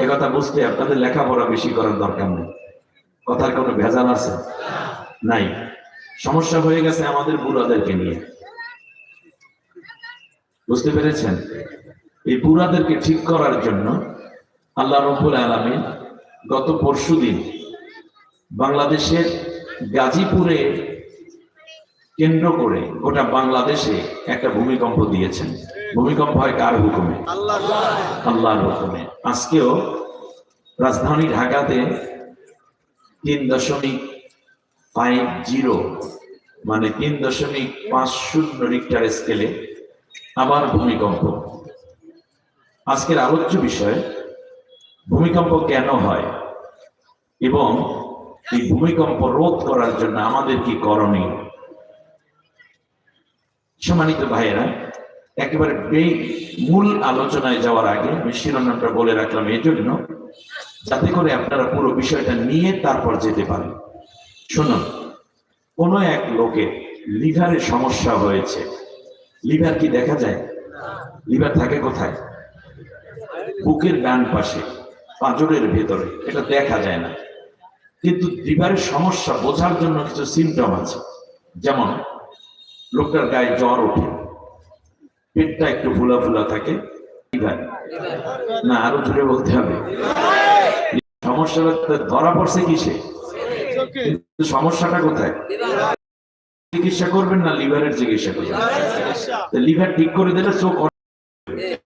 এ কথা বুঝতে আপনাদের লেখাপড়া বেশি করার দরকার নেই। কথার কোনো ভেজাল আছে? নাই। সমস্যা হয়ে গেছে আমাদের বুড়াদেরকে নিয়ে। বুঝতে পেরেছেন? এই বুড়াদেরকে ঠিক করার জন্য আল্লাহ রব্বুল আলমিন গত পরশুদিন বাংলাদেশের গাজীপুরে কেন্দ্র করে গোটা বাংলাদেশে একটা ভূমিকম্প দিয়েছেন। ভূমিকম্প হয় কার হুকুমে? আল্লাহর হুকুমে। আজকেও রাজধানী ঢাকাতে তিন দশমিক ফাইভ জিরো মানে তিন দশমিক পাঁচ শূন্য রিক্টার স্কেলে আবার ভূমিকম্প। আজকের আলোচ্য বিষয় ভূমিকম্প কেন হয়? এবং এই ভূমিকম্প রোধ করার জন্য আমাদের কি করণীয়? সম্মানিত ভাইয়েরা একেবারে মূল আলোচনায় যাওয়ার আগে আমি শিরোনামটা বলে রাখলাম এই জন্য যাতে করে আপনারা পুরো বিষয়টা নিয়ে তারপর যেতে পারেন। শুনুন, কোন এক লোকের লিভারের সমস্যা হয়েছে। লিভার কি দেখা যায়? লিভার থাকে কোথায়? বুকের ডান পাশে, পাঁজরের ভেতরে, এটা দেখা যায় না। কিন্তু লিভারের সমস্যা বোঝার জন্য কিছু সিমটম আছে। যেমন, লোকটার গায়ে জ্বর ওঠে। পেটটা একটু ফুলা ফুলা থাকে। লিভার না আরও জোরে বলতে হবে। সমস্যাটা ধরা পড়ছে কিসে? সমস্যাটা কোথায়? চিকিৎসা করবেন না লিভারের চিকিৎসা করবেন? লিভার ঠিক করে দিলে চোখ